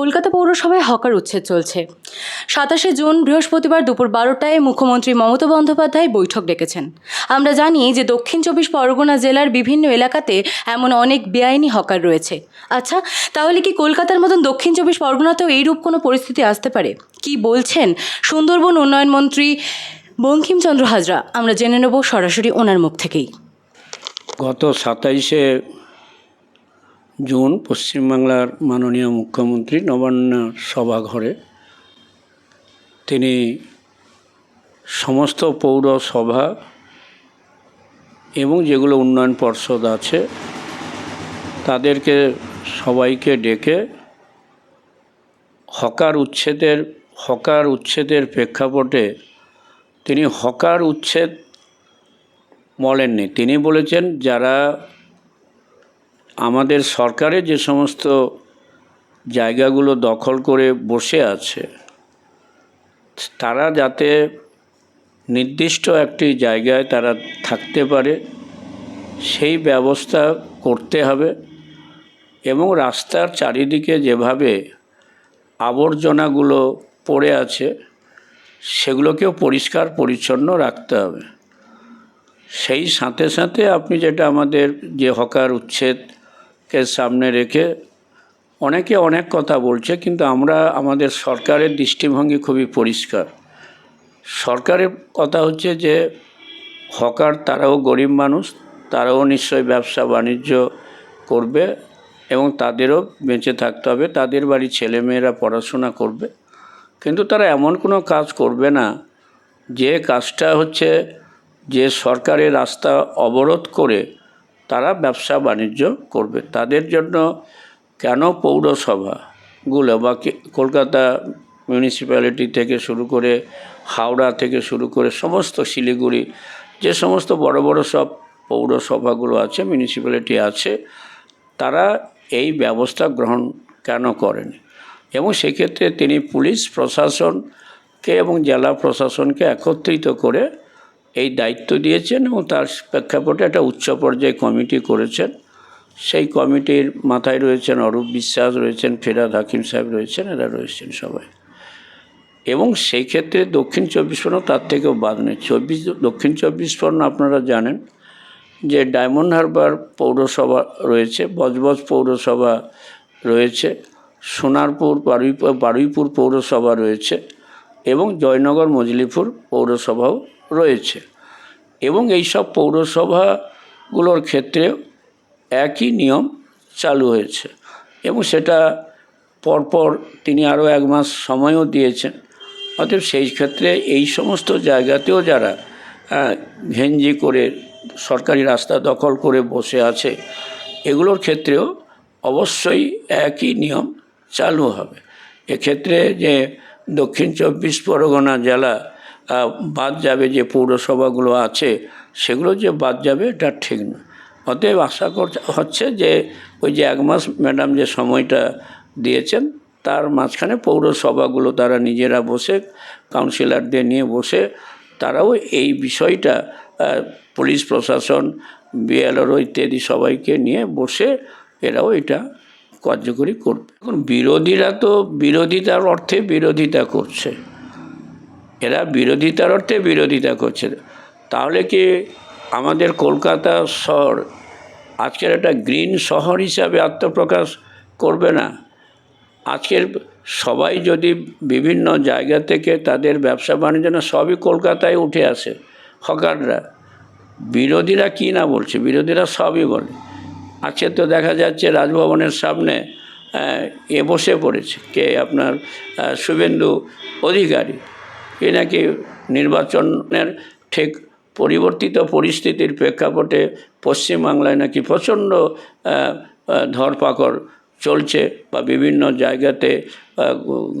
কলকাতা পৌরসভায় হকার উচ্ছেদ চলছে। সাতাশে জুন বৃহস্পতিবার দুপুর বারোটায় মুখ্যমন্ত্রী মমতা বন্দ্যোপাধ্যায় বৈঠক ডেকেছেন। আমরা জানি যে দক্ষিণ চব্বিশ পরগনা জেলার বিভিন্ন এলাকাতে এমন অনেক বেআইনি হকার রয়েছে। আচ্ছা তাহলে কি কলকাতার মতন দক্ষিণ চব্বিশ পরগনাতেও এইরূপ কোনো পরিস্থিতি আসতে পারে? কি বলছেন সুন্দরবন উন্নয়ন মন্ত্রী বঙ্কিমচন্দ্র হাজরা? আমরা জেনে নেব সরাসরি ওনার মুখ থেকেই। গত সাতাইশে জুন, পশ্চিমবাংলার মাননীয় মুখ্যমন্ত্রী নবান্ন সভাঘরে তিনি সমস্ত পৌরসভা এবং যেগুলো উন্নয়ন পর্ষদ আছে, তাদেরকে সবাইকে ডেকে হকার উচ্ছেদের হকার উচ্ছেদের প্রেক্ষাপটে তিনি হকার উচ্ছেদ বলেননি। তিনি বলেছেন, যারা আমাদের সরকারের যে সমস্ত জায়গাগুলো দখল করে বসে আছে, তারা যাতে নির্দিষ্ট একটি জায়গায় তারা থাকতে পারে, সেই ব্যবস্থা করতে হবে এবং রাস্তার চারিদিকে যেভাবে আবর্জনাগুলো পড়ে আছে, সেগুলোকেও পরিষ্কার পরিচ্ছন্ন রাখতে হবে। সেই সাথে সাথে আপনি যেটা আমাদের যে হকার উচ্ছেদকে সামনে রেখে অনেকে অনেক কথা বলছে, কিন্তু আমরা আমাদের সরকারের দৃষ্টিভঙ্গি খুবই পরিষ্কার। সরকারের কথা হচ্ছে যে, হকার তারাও গরিব মানুষ, তারাও নিশ্চয়ই ব্যবসা বাণিজ্য করবে এবং তাদেরও বেঁচে থাকতে হবে, তাদের বাড়ির ছেলেমেয়েরা পড়াশোনা করবে। কিন্তু তারা এমন কোনো কাজ করবে না, যে কাজটা হচ্ছে যে সরকারের রাস্তা অবরোধ করে তারা ব্যবসা বাণিজ্য করবে। তাদের জন্য কেন পৌরসভাগুলো বা কলকাতা মিউনিসিপ্যালিটি থেকে শুরু করে হাওড়া থেকে শুরু করে সমস্ত শিলিগুড়ি, যে সমস্ত বড় বড় সব পৌরসভাগুলো আছে মিউনিসিপ্যালিটি আছে, তারা এই ব্যবস্থা গ্রহণ কেন করেনি? এবং সেক্ষেত্রে তিনি পুলিশ প্রশাসনকে এবং জেলা প্রশাসনকে একত্রিত করে এই দায়িত্ব দিয়েছেন এবং তার প্রেক্ষাপটে একটা উচ্চ পর্যায়ে কমিটি করেছেন। সেই কমিটির মাথায় রয়েছেন অরূপ বিশ্বাস, রয়েছেন ফেরাদ হাকিম সাহেব, রয়েছেন, এরা রয়েছেন সবাই। এবং সেই ক্ষেত্রে দক্ষিণ চব্বিশ পরগনা, তার থেকেও বাদ নেই। চব্বিশ, দক্ষিণ চব্বিশ পরগনা আপনারা জানেন যে ডায়মন্ড হারবার পৌরসভা রয়েছে, বজবজ পৌরসভা রয়েছে, সোনারপুর বারুইপুর বারুইপুর পৌরসভা রয়েছে এবং জয়নগর, মজলিপুর পৌরসভাও রয়েছে। এবং এই সব পৌরসভাগুলোর ক্ষেত্রে একই নিয়ম চালু হয়েছে। এবং সেটা পরপর তিনি আরও এক মাস সময়ও দিয়েছেন। অতএব সেই ক্ষেত্রে এই সমস্ত জায়গাতেও যারা ঘেঞ্জি করে সরকারি রাস্তা দখল করে বসে আছে, এগুলোর ক্ষেত্রেও অবশ্যই একই নিয়ম চালু হবে। এক্ষেত্রে যে দক্ষিণ চব্বিশ পরগনা জেলা বাদ যাবে যে পৌরসভাগুলো আছে, সেগুলো যে বাদ যাবে, এটা ঠিক না। অতএব আশা হচ্ছে যে ওই যে এক মাস ম্যাডাম যে সময়টা দিয়েছেন, তার মাঝখানে পৌরসভাগুলো তারা নিজেরা বসে, কাউন্সিলরদের নিয়ে বসে, তারাও এই বিষয়টা পুলিশ প্রশাসন বিএলআরও ইত্যাদি সবাইকে নিয়ে বসে এরাও এটা কার্যকরী করবে। এখন বিরোধীরা তো বিরোধিতার অর্থে বিরোধিতা করছে। এরা বিরোধিতার অর্থে বিরোধিতা করছে। তাহলে কি আমাদের কলকাতা শহর আজকের একটা গ্রিন শহর হিসাবে আত্মপ্রকাশ করবে না? আজকের সবাই যদি বিভিন্ন জায়গা থেকে তাদের ব্যবসা বাণিজ্য না, সবই কলকাতায় উঠে আসে, হকাররা। বিরোধীরা কী না বলছে? বিরোধীরা সবই বলে। আজকে তো দেখা যাচ্ছে রাজভবনের সামনে এ বসে পড়েছে। কে? আপনার শুভেন্দু অধিকারী। এ নাকি নির্বাচনের ঠিক পরিবর্তিত পরিস্থিতির প্রেক্ষাপটে পশ্চিমবাংলায় নাকি প্রচণ্ড ধরপাকড় চলছে বা বিভিন্ন জায়গাতে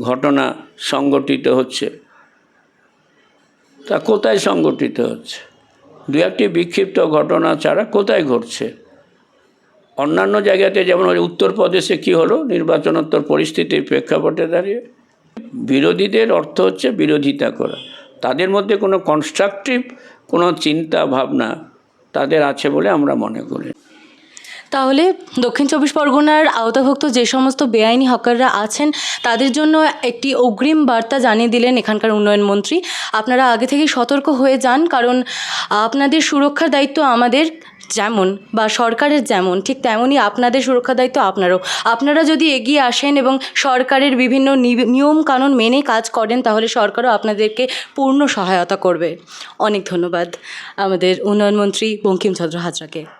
ঘটনা সংগঠিত হচ্ছে। তা কোথায় সংগঠিত হচ্ছে? দু একটি বিক্ষিপ্ত ঘটনা ছাড়া কোথায় ঘটছে? অন্যান্য জায়গাতে যেমন উত্তরপ্রদেশে কি হলো? নির্বাচনোত্তর পরিস্থিতির প্রেক্ষাপটে দাঁড়িয়ে বিরোধীদের অর্থ হচ্ছে বিরোধিতা করা। তাদের মধ্যে কোনো কনস্ট্রাকটিভ কোনো চিন্তা ভাবনা তাদের আছে বলে আমরা মনে করি। তাহলে দক্ষিণ চব্বিশ পরগনার আওতাভুক্ত যে সমস্ত বেআইনি হকাররা আছেন, তাদের জন্য একটি অগ্রিম বার্তা জানিয়ে দিলেন এখানকার উন্নয়ন মন্ত্রী। আপনারা আগে থেকেই সতর্ক হয়ে যান, কারণ আপনাদের সুরক্ষার দায়িত্ব আমাদের। যেমন বা সরকারের যেমন, ঠিক তেমনই আপনাদের সুরক্ষা দায়িত্ব আপনারও। আপনারা যদি এগিয়ে আসেন এবং সরকারের বিভিন্ন নিয়ম কানুন মেনে কাজ করেন, তাহলে সরকারও আপনাদেরকে পূর্ণ সহায়তা করবে। অনেক ধন্যবাদ। আমাদের উন্নয়নমন্ত্রী বঙ্কিমচন্দ্র হাজরাকে।